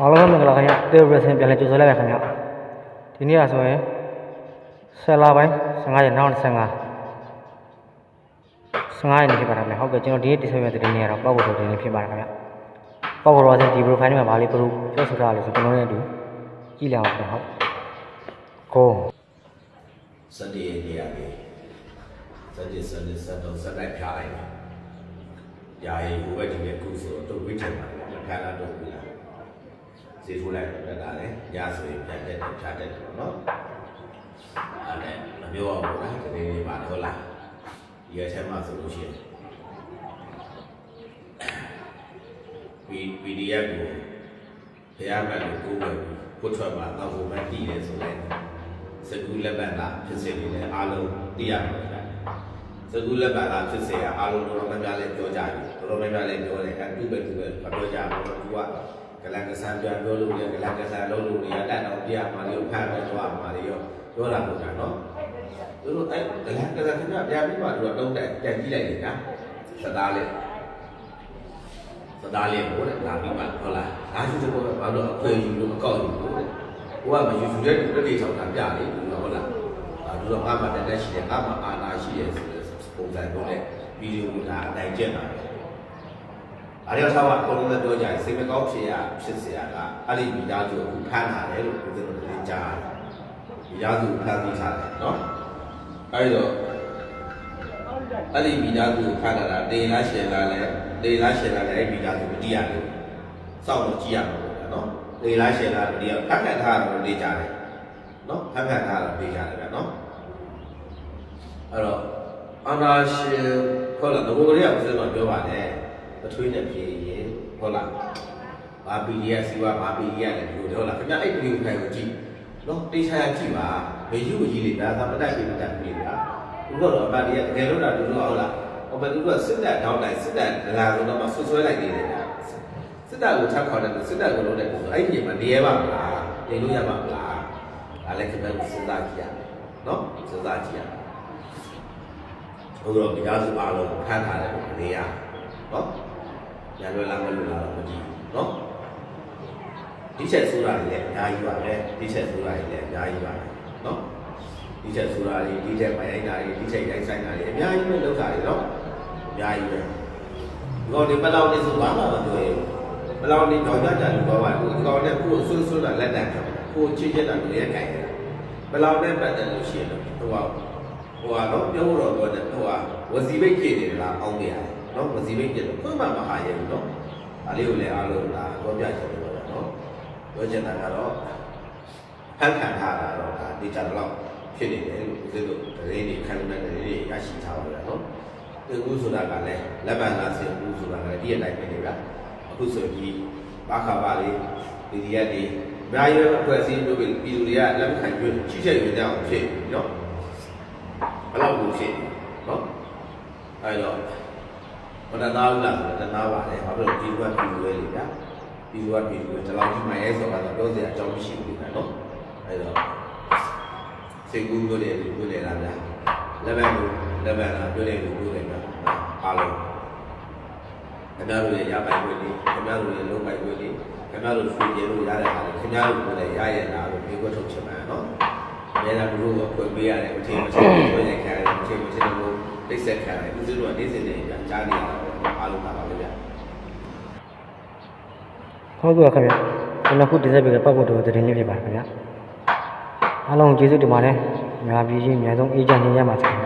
အားလုံးပဲမင်္ဂလာခင်ဗျာတေရဆင်ပြန်လဲကြိုဆိုလိုက်ပါခင်ဗျာဒီနေ့ကဆိုရင်10လပိုင်း15ရက်နောက်15 15ရက်နေ့ဖြစ်ပါတယ်ခင်ဗျာဟုတ်ကဲ့ကျွန်တော်ဒီနေ့တိဆက်ရတဲ့နေ့ကတော့ပေါ့ပေါ်တော်တင်နေဖြစ်ပါတယ်ခင်ဗျာပေါ့ပေါ်တော်စင်ဒီ profile မှာဗာလေးပရိုပြောဆိုတာလို့ဆိုကျွန်တော်လည်းအတူကြည့်လိုက်အောင်ခင်ဗျာဟုတ်ကိုစတည်းရရပြီစတည်းစတည်းစတော့စတိုက်ဖြားလိုက်တယ်။ယာယီဟိုဘက်ဒီဘက်ကုဆိုတော့ဝိထင်ပါလေ။ဖြားလာတော့ပြီလား။ ဈေးထိုးလိုက်တော့ဒါလည်းရဆိုရင်ပြန်တက်ဖြားတက်တယ်ပေါ့နော်။အဲ့ဒါမပြောအောင်ဘူးလားဒီနေ့ပါတော့လား။ဒီအချက်မှဆိုလို့ရှိရင်ဗီဗီဒီယိုကိုဘုရားကလည်းကိုယ်ပဲကိုထွက်မှာတော့ဟိုဘက်တည်တယ်ဆိုလည်းစကူလက်ပတ်ကဖြစ်စေနေတယ်အားလုံးသိရမှာပဲစကူလက်ပတ်ကဖြစ်စေရအားလုံးတော်တော်များများလည်းပြောကြတယ်တော်တော်များများလည်းပြောတယ်အဲသူ့ပဲသူပဲမပြောကြဘူးသူက ကလန်ကဆန်ပြန်ပြောလို့လည်းကလန်ကဆန်လုံးလို့နေရတတ်တော့ပြရမှာလေဖတ်ပဲသွားမှာလေရောပြောတာပေါ့နော်သူတို့အဲကလန်ကဆန်ခင်ဗျပြန်ပြီးမှသူကတုံးတက်ပြန်ကြည့်လိုက်လေညာစသားလေးစသားလေးကိုလည်းလာပြီးမှဟုတ်လားဒါရှိတဲ့ဘောဘာလို့အခွေယူလို့မကောက်ယူလို့လဲကိုကမယူယူတဲ့တတိထောင်တာပြလေဘူးဟုတ်လားအဲဒါတော့ငါမှတက်တက်ရှိတယ်ငါမှအာနာရှိတယ်ဆိုတဲ့ပုံစံမျိုးနဲ့ဗီဒီယိုကဒါအတိုင်းကျက်တာပဲ အားရထားပါအကုန်လုံးလည်းပြောကြရင်စိတ်မကောင်းဖြစ်ရဖြစ်เสียကအဲ့ဒီမိသားစုကိုဖမ်းလာတယ်လို့ပြောတဲ့လူကြားတယ်မိသားစုဖမ်းပြီးထားတယ်နော်အဲ့တော့အဲ့ဒီမိသားစုကိုဖမ်းလာတာတေလားရှင်လားလဲတေလားရှင်လားလဲအဲ့ဒီမိသားစုမတည်ရဘူးစောင့်လို့ကြည့်ရမှာပေါ့နော် လေလားရှင်လားဒီကဖတ်ဖတ်ထားတော့နေကြတယ်နော်ဖတ်ဖတ်ထားတော့နေကြတယ်ဗျာနော်အဲ့တော့အနာရှင်ဟုတ်လားငဘိုးကလေးကဘယ်လိုပြောပါလဲ ပထွေးနဲ့ပြေးရင်ဟုတ်လားဘာပီဒီယစီဝါဘာပီဒီယလည်းဒီလိုဟုတ်လားခင်ဗျအဲ့ဒီဗီဒီယိုဖိုင်ကိုကြည့်နော်တေချာကြည့်ပါဘေယူကိုကြည့်လိုက်ဒါသာမတက်ပြီမတက်ပြီဗျာဘုရားတော်အမတရားတကယ်လို့တာဒီလိုဟုတ်လားဟောဘယ်သူကစစ်တပ်တောင်းတိုင်းစစ်တပ်ဒလာဆိုတော့မှဆွဆွဲလိုက်နေတယ်ဗျာစစ်တပ်ကိုထပ်ခေါ်တယ်စစ်တပ်ကိုလုံးတယ်ဆိုအဲ့ဒီမှာနေရပါမလားနေလို့ရပါမလားဒါလည်းခင်ဗျားတို့စဉ်းစားကြည့်ရမယ်နော်စဉ်းစားကြည့်ရမယ်ဘုရားတရားစုအားလုံးဖန်ထားတယ်လို့နေရ နော်ရလွယ်လားမလွယ်လားတော့မကြည့်နော်ဒီချက်ဆိုတာလည်းအများကြီးပါပဲဒီချက်ဆိုတာလည်းအများကြီးပါပဲနော်ဒီချက်ဆိုတာတွေဒီချက်မရိုင်းတာတွေဒီချက်ရိုင်းဆိုင်တာတွေအများကြီးပဲလောက်တာတွေနော်အများကြီးပဲဒီကောင်ဒီပလောက်နေဆိုဘာမှမပြောရဘူးဘယ်လောက်နေတော့ကြကြလို့ပြောပါဘူးဒီကောင်နဲ့ကိုယ်ဆွဆွတာလက်တန်ကိုချစ်ချက်တာလူရဲ့ကြိုင်တယ်ဘယ်လောက်နဲ့ပတ်သက်လို့ရှိရင်တော့ဟိုကဟိုကတော့ပြောတော့ပြောတယ်ဟိုကဝစီဘိတ်ဖြစ်နေလားအောင်းနေရတယ် နော်ဝစီဘိတ်ဖြစ်လို့ခွင့်မမဟာရဲ့နော်ဒါလေးကိုလည်းအားလုံးဒါတော့ပြချင်တယ်နော်ပြောချင်တာကတော့ဖန်ခံထားတာတော့ဒါဒီကြတော့ဖြစ်နေတယ်လို့ဦးဇင်းတို့တရေတွေခံတဲ့တရေတွေရရှိထားပါတော့နော်ဒီကူဆိုတာကလည်းလက်ပံလားစင်ကူဆိုတာကလည်းဒီအတိုင်းပဲနေဗျာအခုဆိုပြီးဘာခါပါလေဒီဒီရက်ဒီအများကြီးအဖွဲ့အစည်းတို့ပြည်သူတွေကလက်မခံကြွချိချက်ရွေးတဲ့အောင်ဖြစ်ပြီနော်ဘယ်လောက်ကိုဖြစ်နော်အဲတော့ ဘယ်နာဦးလားဆိုတော့နားပါလေဘာဖြစ်လို့ဒီကပြည်သူတွေလေဗျာပြည်သူကပြည်သူတွေဒီလောက်ကြီးမှရဲဆိုတော့ပြောစရာအကြောင်းမရှိဘူးဗျာနော်အဲတော့စေကူမျိုးတွေမျိုးတွေလားဗျာလက်ဘက်ကိုလက်ဘက်လားပြောတယ်လို့ပြောတယ်ဗျာအားလုံးခင်ဗျားတို့ရဲ့ရပိုင်ခွင့်တွေခင်ဗျားတို့ရဲ့လုံးပိုင်ခွင့်တွေခင်ဗျားတို့ရွှေပြေလို့ရတဲ့ဟာတွေခင်ဗျားတို့ကိုလည်းရရတာလို့ပြောခွင့်ထုတ်ချင်ပါနော်။အဲဒါတို့ကဖွင့်ပေးရတယ်မထင်မထင်ဖွင့်ရခံရတယ်မထင်မထင် လို့တိတ်ဆက်ခံရတယ်ဦးဇင်းတို့ကနေ့စဉ်နဲ့ပြန်ကြားနေရတာပဲအားလုံးပါပါပဲဗျာဟုတ်ကဲ့ခင်ဗျာကျွန်တော်ခုဒီဇက်ပြီးပေါ့ပေါ်တော်တင်လေးဖြစ်ပါတယ်ခင်ဗျာအားလုံးကျေးဇူးတင်ပါတယ်များပြီးချင်းအများဆုံးအေးချမ်းနေရမှာပါခင်ဗျာ